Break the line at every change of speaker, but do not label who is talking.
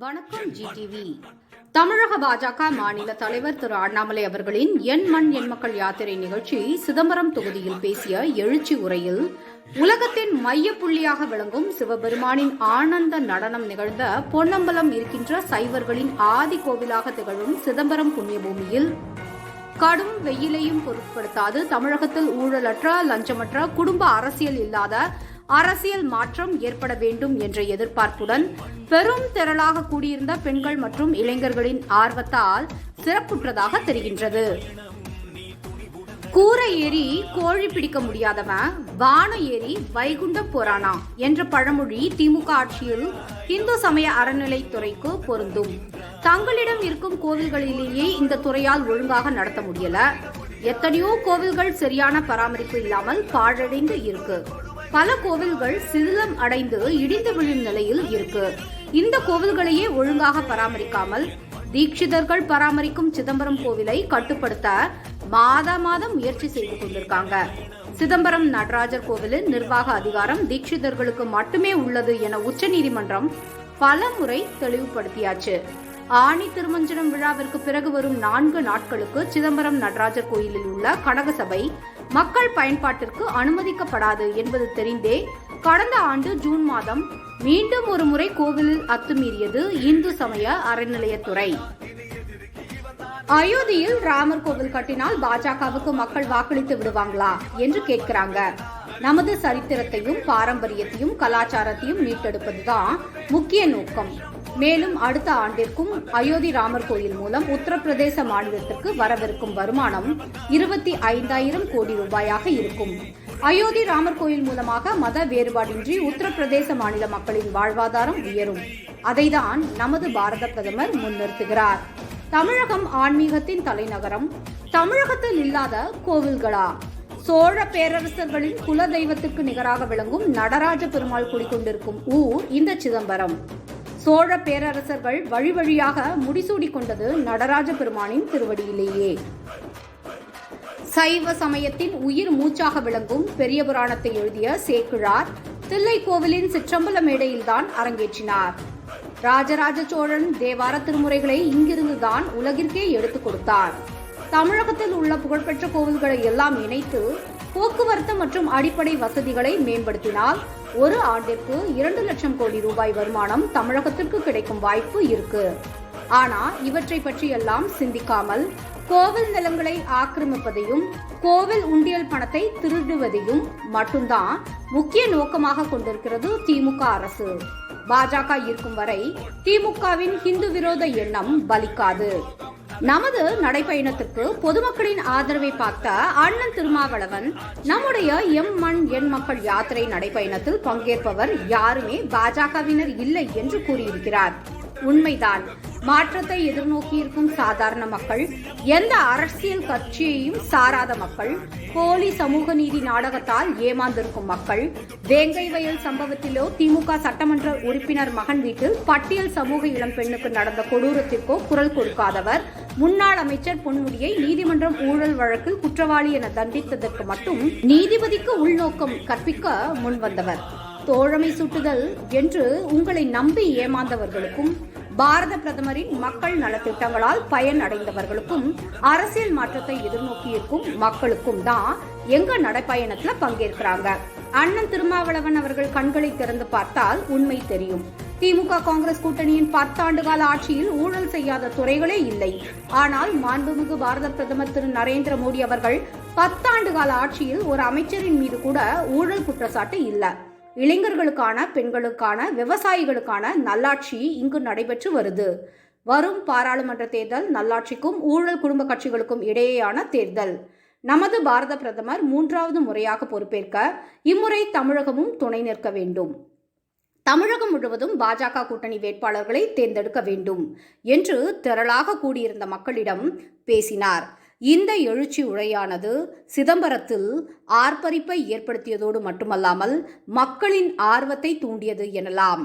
வணக்கம் ஜிடிவி. தமிழக பாஜக மாநில தலைவர் திரு அண்ணாமலை அவர்களின் என் மண் என் மக்கள் யாத்திரை நிகழ்ச்சி சிதம்பரம் தொகுதியில் பேசிய எழுச்சி உரையில் உலகத்தின் மைய புள்ளியாக விளங்கும் சிவபெருமானின் ஆனந்த நடனம் நிகழ்ந்த பொன்னம்பலம் இருக்கின்ற சைவர்களின் ஆதி கோவிலாக திகழும் சிதம்பரம் புண்ணியபூமியில் கடும் வெயிலையும் பொருட்படுத்தாது தமிழகத்தில் ஊழலற்ற லஞ்சமற்ற குடும்ப அரசியல் இல்லாத அரசியல் மாற்றம் ஏற்பட வேண்டும் என்ற எதிர்பார்ப்புடன் பெரும் திரளாக கூடியிருந்த பெண்கள் மற்றும் இளைஞர்களின் ஆர்வத்தால் சிறப்புற்றதாக தெரிகின்றது. கூரை ஏறி கோழி பிடிக்க முடியாதவன் வான ஏறி வைகுண்ட போறானா என்ற பழமொழி திமுக ஆட்சியில் இந்து சமய அறநிலைத்துறைக்கு பொருந்தும். தங்களிடம் இருக்கும் கோவில்களிலேயே இந்த துறையால் ஒழுங்காக நடத்த முடியல. எத்தனையோ கோவில்கள் சரியான பராமரிப்பு இல்லாமல் பாழடைந்து இருக்கு. பல கோவில்கள் சிதிலம் அடைந்து இடிந்து விழும் நிலையில் இருக்கு. இந்த கோவில்களையே ஒழுங்காக பராமரிக்காமல் தீட்சிதர்கள் பராமரிக்கும் சிதம்பரம் கோவிலை கட்டுப்படுத்த மாதா மாதம் முயற்சி செய்து கொண்டிருக்காங்க. சிதம்பரம் நடராஜர் கோவிலின் நிர்வாக அதிகாரம் தீட்சிதர்களுக்கு மட்டுமே உள்ளது என உச்சநீதிமன்றம் பல முறை தெளிவுபடுத்தியாச்சு. ஆணி திருமஞ்சனம் விழாவிற்கு பிறகு வரும் நான்கு நாட்களுக்கு சிதம்பரம் நடராஜர் கோயிலில் உள்ள கனகசபை மக்கள் பயன்பாட்டிற்கு அனுமதிக்கப்படாது என்பது தெரிந்தே கடந்த ஆண்டு ஜூன் மாதம் மீண்டும் ஒரு முறை கோவிலில் அத்துமீறியது இந்து சமய அறநிலையத்துறை. அயோத்தியில் ராமர் கோவில் கட்டினால் பாஜகவுக்கு மக்கள் வாக்களித்து விடுவாங்களா என்று கேட்கிறாங்க. நமது சரித்திரத்தையும் பாரம்பரியத்தையும் கலாச்சாரத்தையும் மீட்டெடுப்பதுதான் முக்கிய நோக்கம். மேலும் அடுத்த ஆண்டிற்கும் அயோத்தி ராமர் கோயில் மூலம் உத்தரப்பிரதேச மாநிலத்திற்கு வரவிருக்கும் வருமானம் இருபத்தி ஐந்தாயிரம் கோடி ரூபாயாக இருக்கும். அயோத்தி ராமர் கோயில் மூலமாக மத வேறுபாடின்றி உத்தரப்பிரதேச மாநில மக்களின் வாழ்வாதாரம் உயரும். அதைதான் நமது பாரத பிரதமர் முன்னிறுத்துகிறார். தமிழகம் ஆன்மீகத்தின் தலைநகரம் தமிழகத்தில் இல்லாத கோவில்களா? சோழ பேரரசர்களின் குல தெய்வத்துக்கு நிகராக விளங்கும் நடராஜ பெருமாள் குடிக்கொண்டிருக்கும் ஊர் இந்த சிதம்பரம். சோழ பேரரசர்கள் வழி வழியாக முடிசூடி கொண்டது நடராஜ பெருமானின் திருவடியிலேயே. சைவ சமயத்தின் உயிர் மூச்சாக விளங்கும் பெரிய புராணத்தை எழுதிய சேக்கிழார் தில்லை கோவிலின் சிற்றம்பல மேடையில்தான் அரங்கேற்றினார். ராஜராஜ சோழன் தேவார திருமுறைகளை இங்கிருந்துதான் உலகிற்கே எடுத்துக் கொடுத்தார். தமிழகத்தில் உள்ள புகழ்பெற்ற கோவில்களை எல்லாம் இணைத்து போக்குவரத்து மற்றும் அடிப்படை வசதிகளை மேம்படுத்தினால் ஒரு ஆண்டிற்கு இரண்டு லட்சம் கோடி ரூபாய் வருமானம் தமிழகத்திற்கு கிடைக்கும் வாய்ப்பு இருக்கு. ஆனா இவற்றை பற்றியெல்லாம் சிந்திக்காமல் கோவில் நிலங்களை ஆக்கிரமிப்பதையும் கோவில் உண்டியல் பணத்தை திருடுவதையும் மட்டும்தான் முக்கிய நோக்கமாக கொண்டிருக்கிறது திமுக அரசு. பாஜக இருக்கும் வரை திமுகவின் ஹிந்து விரோத எண்ணம் பலிக்காது. நமது நடைப்பயணத்திற்கு பொதுமக்களின் ஆதரவை பார்த்த அண்ணன் திருமாவளவன் நம்முடைய எம். மண் எண் மக்கள் யாத்திரை நடைப்பயணத்தில் பங்கேற்பவர் யாருமே பாஜகவினர் இல்லை என்று கூறியிருக்கிறார். உண்மைதான். மாற்றத்தை எதிர்நோக்கியிருக்கும் சாதாரண மக்கள் எந்த அரசியல் கட்சியையும் சாராத மக்கள் போலி சமூக நீதி நாடகத்தால் ஏமாந்திருக்கும் மக்கள் வேங்கை வயல் சம்பவத்திலோ திமுக சட்டமன்ற உறுப்பினர் மகன் வீட்டில் பட்டியல் சமூக இளம் பெண்ணுக்கு நடந்த கொடூரத்திற்கோ குரல் கொடுக்காதவர் முன்னாள் அமைச்சர் பொன்முடியை நீதிமன்றம் ஊழல் வழக்கில் குற்றவாளி என தண்டித்ததற்கு மட்டும் நீதிபதிக்கு உள்நோக்கம் கற்பிக்க முன்வந்தவர். தோழமை சுட்டுதல் என்று உங்களை நம்பி ஏமாந்தவர்களுக்கும் பாரத பிரதமரின் மக்கள் நலத்திட்டங்களால் பயன் அடைந்தவர்களுக்கும் அரசியல் மாற்றத்தை எதிர்நோக்கியிருக்கும் மக்களுக்கும் தான் எங்க நடைப்பயணத்துல பங்கேற்கிறாங்க. அண்ணன் திருமாவளவன் அவர்கள் கண்களை திறந்து பார்த்தால் உண்மை தெரியும். திமுக காங்கிரஸ் கூட்டணியின் பத்தாண்டு கால ஆட்சியில் ஊழல் செய்யாத துறைகளே இல்லை. ஆனால் மாண்புமிகு பாரத பிரதமர் திரு நரேந்திர மோடி அவர்கள் பத்தாண்டு கால ஆட்சியில் ஒரு அமைச்சரின் மீது கூட ஊழல் குற்றச்சாட்டு இல்லை. இளைஞர்களுக்கான பெண்களுக்கான விவசாயிகளுக்கான நல்லாட்சி இங்கு நடைபெற்று வருது. வரும் பாராளுமன்ற தேர்தல் நல்லாட்சிக்கும் ஊழல் குடும்ப கட்சிகளுக்கும் இடையேயான தேர்தல். நமது பாரத பிரதமர் மூன்றாவது முறையாக பொறுப்பேற்க இம்முறை தமிழகமும் துணை நிற்க வேண்டும். தமிழகம் முழுவதும் பாஜக கூட்டணி வேட்பாளர்களை தேர்ந்தெடுக்க வேண்டும் என்று திரளாக கூடியிருந்த மக்களிடம் பேசினார். இந்த எழுச்சி உரையானது சிதம்பரத்தில் ஆர்ப்பரிப்பை ஏற்படுத்தியதோடு மட்டுமல்லாமல் மக்களின் ஆர்வத்தை தூண்டியது எனலாம்.